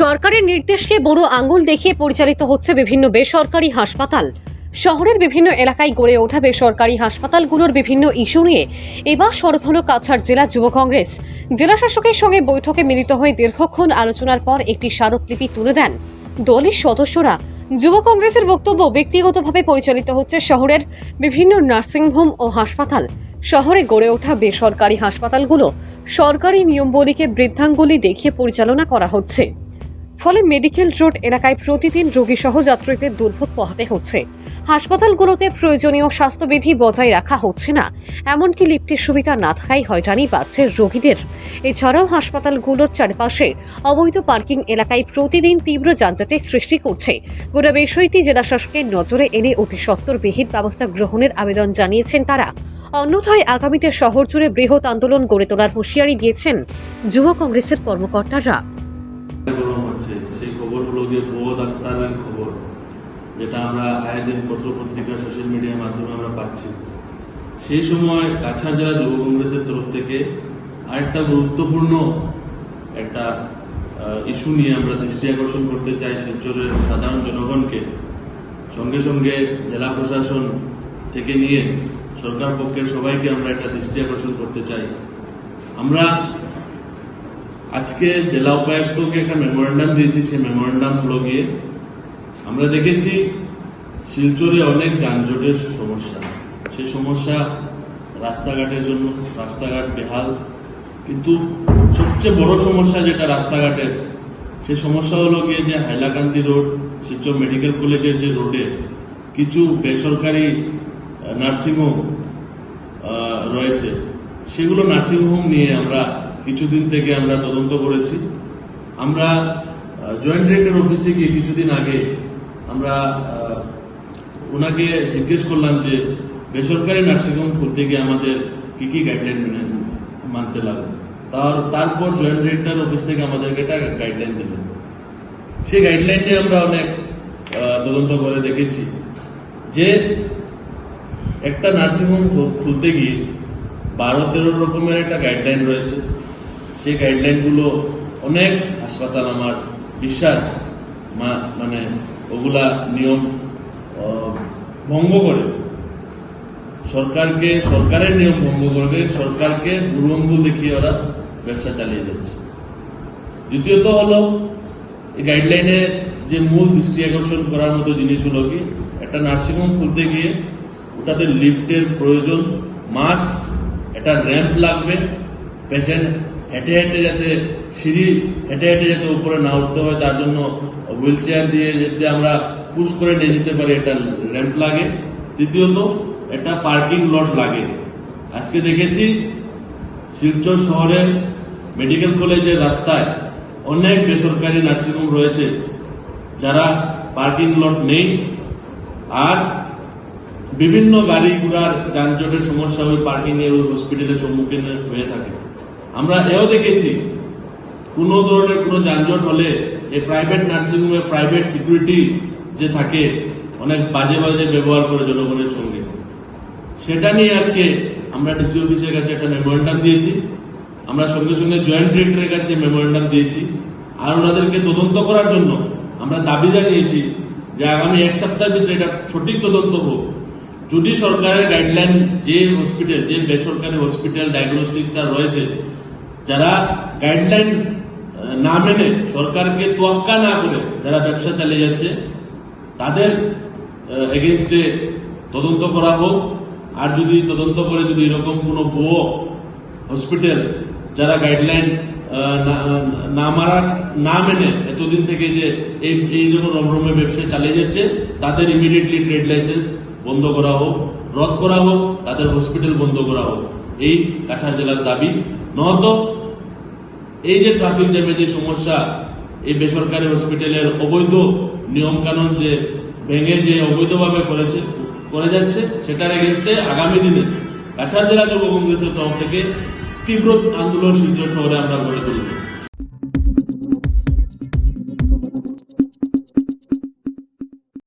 সরকারের নির্দেশকে বড় আঙ্গুল দেখিয়ে পরিচালিত হচ্ছে বিভিন্ন বেসরকারি হাসপাতাল। শহরের বিভিন্ন এলাকায় গড়ে ওঠা বেসরকারি হাসপাতালগুলোর বিভিন্ন ইস্যু নিয়ে এবার সরব হল কাছাড় জেলা যুব কংগ্রেস। জেলা শাসকের সঙ্গে বৈঠকে মিলিত হয়ে দীর্ঘক্ষণ আলোচনার পর একটি স্মারকলিপি তুলে দেন দলের সদস্যরা। যুব কংগ্রেসের বক্তব্য ব্যক্তিগতভাবে পরিচালিত হচ্ছে শহরের বিভিন্ন নার্সিংহোম ও হাসপাতাল। শহরে গড়ে ওঠা বেসরকারি হাসপাতালগুলো সরকারি নিয়মবলীকে বৃদ্ধাঙ্গুলি দেখিয়ে পরিচালনা করা হচ্ছে। ফলে মেডিকেল রোড এলাকায় প্রতিদিন রোগী সহ যাত্রীদের দুর্ভোগ পোহাতে হচ্ছে। হাসপাতালগুলোতে প্রয়োজনীয় স্বাস্থ্যবিধি বজায় রাখা হচ্ছে না। এমনকি লিফটের সুবিধা না থাকাই হয়রানি বাড়ছে রোগীদের। এছাড়াও হাসপাতালগুলোর চারপাশে অবৈধ পার্কিং এলাকায় প্রতিদিন তীব্র যানজটের সৃষ্টি করছে। গোটা বিষয়টি জেলা শাসকের নজরে এনে অতি সত্বর বিহিত ব্যবস্থা গ্রহণের আবেদন জানিয়েছেন তারা। অন্যথায় আগামীতে শহর জুড়ে বৃহৎ আন্দোলন গড়ে তোলার হুঁশিয়ারি দিয়েছেন যুব কংগ্রেসের কর্মকর্তারা। গরম হচ্ছে সেই খবর হলো গিয়ে বউ ডাক্তারের খবর, যেটা আমরা আয় দিন পত্র পত্রিকা সোশ্যাল মিডিয়ার মাধ্যমে আমরা পাচ্ছি। সেই সময় কাছাড় জেলা যুব কংগ্রেসের তরফ থেকে আরেকটা গুরুত্বপূর্ণ একটা ইস্যু নিয়ে আমরা দৃষ্টি আকর্ষণ করতে চাই শিলচরের সাধারণ জনগণকে। সঙ্গে সঙ্গে জেলা প্রশাসন থেকে নিয়ে সরকার পক্ষের সবাইকে আমরা একটা দৃষ্টি আকর্ষণ করতে চাই। আমরা আজকে জেলা উপায়ুক্তকে একটা মেমোরেন্ডাম দিয়েছি, সেই মেমোরেন্ডাম হলো গিয়ে আমরা দেখেছি শিলচরে অনেক যানজটের সমস্যা। সেই সমস্যা রাস্তাঘাটের জন্য, রাস্তাঘাট বেহাল। কিন্তু সবচেয়ে বড় সমস্যা যেটা রাস্তাঘাটের সে সমস্যা হলো গিয়ে যে হাইলাকান্দি রোড, শিলচর মেডিকেল কলেজের যে রোডে কিছু বেসরকারি নার্সিংহোম রয়েছে। সেগুলো নার্সিংহোম নিয়ে আমরা কিছুদিন থেকে আমরা তদন্ত করেছি। আমরা জয়েন্ট ডিরেক্টর অফিসে গিয়ে কিছুদিন আগে আমরা ওনাকে জিজ্ঞেস করলাম যে, বেসরকারি নার্সিংহোম খুলতে গিয়ে আমাদের কি কি গাইডলাইন মেনে মানতে লাগবে? তার, তারপর জয়েন্ট ডিরেক্টর অফিস থেকে আমাদেরকে একটা গাইডলাইন দিলেন সেই গাইডলাইন নিয়ে আমরা অনেক তদন্ত করে দেখেছি যে একটা নার্সিংহোম খুলতে গিয়ে বারো তেরো রকমের একটা গাইডলাইন রয়েছে। সেই গাইডলাইনগুলো অনেক হাসপাতাল আমার বিশ্বাস মানে ওগুলা নিয়ম ভঙ্গ করে। সরকারকে, সরকারের নিয়ম ভঙ্গ করবে, সরকারকে বুরঙ্গু দেখিয়ে ওরা ব্যবসা চালিয়ে যাচ্ছে। দ্বিতীয়ত হলো, এই গাইডলাইনে যে মূল দৃষ্টি আকর্ষণ করার মতো জিনিস হলো কি, একটা নার্সিংহোম খুলতে গিয়ে ওটাতে লিফটের প্রয়োজন মাস্ট একটা র্যাম্প লাগবে পেশেন্ট হেঁটে হেঁটে যাতে সিঁড়ি হেঁটে হেঁটে যাতে উপরে না উঠতে হয়, তার জন্য হুইল চেয়ার দিয়ে যাতে আমরা পুশ করে নিয়ে যেতে পারি একটা র্যাম্প লাগে। তৃতীয়ত একটা পার্কিং লট লাগে। আজকে দেখেছি শিলচর শহরের মেডিকেল কলেজের রাস্তায় অনেক বেসরকারি নার্সিংহোম রয়েছে, যারা পার্কিং লট নেই। আর বিভিন্ন গাড়ি ঘোড়ার যানজটের সমস্যা ওই পার্কিং এর ওই হসপিটালের সম্মুখীন হয়ে থাকে। আমরা এও দেখেছি, কোনো ধরনের কোনো যানজট হলে এই প্রাইভেট নার্সিংহোমে প্রাইভেট সিকিউরিটি যে থাকে, অনেক বাজে বাজে ব্যবহার করে জনগণের সঙ্গে। সেটা নিয়ে আজকে আমরা ডিসি অফিসের কাছে একটা মেমোরেন্ডাম দিয়েছি, আমরা সঙ্গে সঙ্গে জয়েন্ট ডিরেক্টরের কাছে মেমোরেন্ডাম দিয়েছি, আর ওনাদেরকে তদন্ত করার জন্য আমরা দাবি জানিয়েছি যে আগামী এক সপ্তাহের ভিতরে এটা সঠিক তদন্ত হোক। যদি সরকারের গাইডলাইন যে হসপিটাল যে বেসরকারি হসপিটাল ডায়াগনস্টিক্স রয়েছে যারা গাইডলাইন না মেনে সরকারকে তোয়াক্কা না করে যারা ব্যবসা চালিয়ে যাচ্ছে, তাদের এগেনস্টে তদন্ত করা হোক। আর যদি তদন্ত করে যদি এরকম কোনো বউ হসপিটাল যারা গাইডলাইন না মারার, না মেনে এতদিন থেকে যে এই এই জন্য রমরমে ব্যবসা চালিয়ে যাচ্ছে, তাদের ইমিডিয়েটলি ট্রেড লাইসেন্স বন্ধ করা হোক, রদ করা হোক, তাদের হসপিটাল বন্ধ করা হোক। এই কাছাড় জেলার দাবি। নহত এই যে ট্রাফিক জ্যামের যে সমস্যা, এই বেসরকারি হসপিটালের অবৈধ নিয়মকানুন যে ভেঙে যে অবৈধভাবে করেছে, করে যাচ্ছে, সেটার এগেনস্টে আগামী দিনে কাছাড় জেলা যুব কংগ্রেসের তরফ থেকে তীব্র আন্দোলন শিলচর শহরে আমরা গড়ে তুলব।